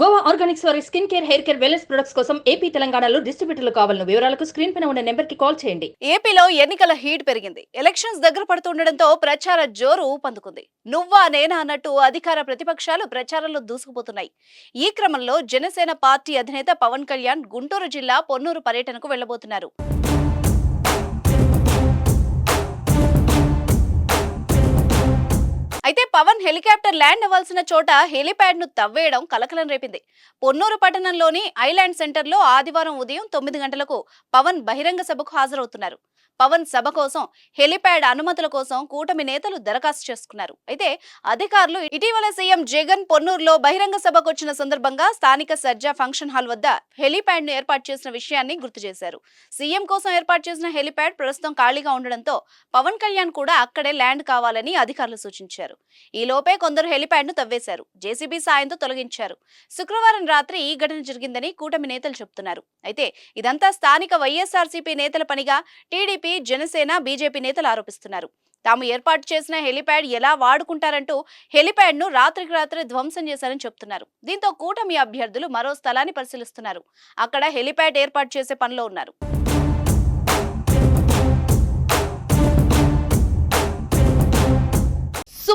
Goa organics వారి skin care hair care wellness products కోసం AP తెలంగాణలో డిస్ట్రిబ్యూటర్లు కావాలను వివరాలకు స్క్రీన్ పైన ఉన్న నెంబర్కి కాల్ చేయండి. ఏపీలో ఎన్నికల హీట్ పెరిగింది. ఎలక్షన్స్ దగ్గర పడుతుండటంతో ప్రచార జోరు ఊపందుకుంది. నువ్వా నేనా అన్నట్టు అధికార ప్రతిపక్షాలు ప్రచారంలో దూసుకుపోతున్నాయి. ఈ క్రమంలో జనసేన పార్టీ అధినేత పవన్ కళ్యాణ్ గుంటూరు జిల్లా పొన్నూరు పర్యటనకు వెళ్ళబోతున్నారు పవన్ హెలికాప్టర్ ల్యాండ్ అవ్వాల్సిన చోట హెలిప్యాడ్ను తవ్వేయడం కలకలం రేపింది. పొన్నూరు పట్టణంలోని ఐలాండ్ సెంటర్లో ఆదివారం ఉదయం తొమ్మిది గంటలకు పవన్ బహిరంగ సభకు హాజరవుతున్నారు. పవన్ సభ కోసం హెలిప్యాడ్ అనుమతుల కోసం కూటమి నేతలు దరఖాస్తు చేసుకున్నారు. అయితే అధికారులు ఇటీవల సీఎం జగన్ పొన్నూరులో బహిరంగ సభకు వచ్చిన సందర్భంగా స్థానిక సర్జా ఫంక్షన్ హాల్ వద్ద హెలిప్యాడ్ను ఏర్పాటు చేసిన విషయాన్ని గుర్తు చేశారు. సీఎం కోసం ఏర్పాటు చేసిన హెలిప్యాడ్ ప్రస్తుతం ఖాళీగా ఉండడంతో పవన్ కళ్యాణ్ కూడా అక్కడే ల్యాండ్ కావాలని అధికారులు సూచించారు. ఈ లోపే కొందరు హెలిప్యాడ్ను తవ్వేశారు. జేసీబీ సాయంతో తొలగించారు. శుక్రవారం రాత్రి ఈ ఘటన జరిగిందని కూటమి నేతలు చెబుతున్నారు. అయితే ఇదంతా స్థానిక వైఎస్ఆర్సీపీ నేతల పనిగా టీడీపీ జనసేన బీజేపీ నేతలు ఆరోపిస్తున్నారు. తాము ఏర్పాటు చేసిన హెలిప్యాడ్ ఎలా వాడుకుంటారంటూ హెలిప్యాడ్ను రాత్రికి రాత్రి ధ్వంసం చేశారని చెప్తున్నారు దీంతో కూటమి అభ్యర్థులు మరో స్థలాన్ని పరిశీలిస్తున్నారు. అక్కడ హెలిప్యాడ్ ఏర్పాటు చేసే పనిలో ఉన్నారు.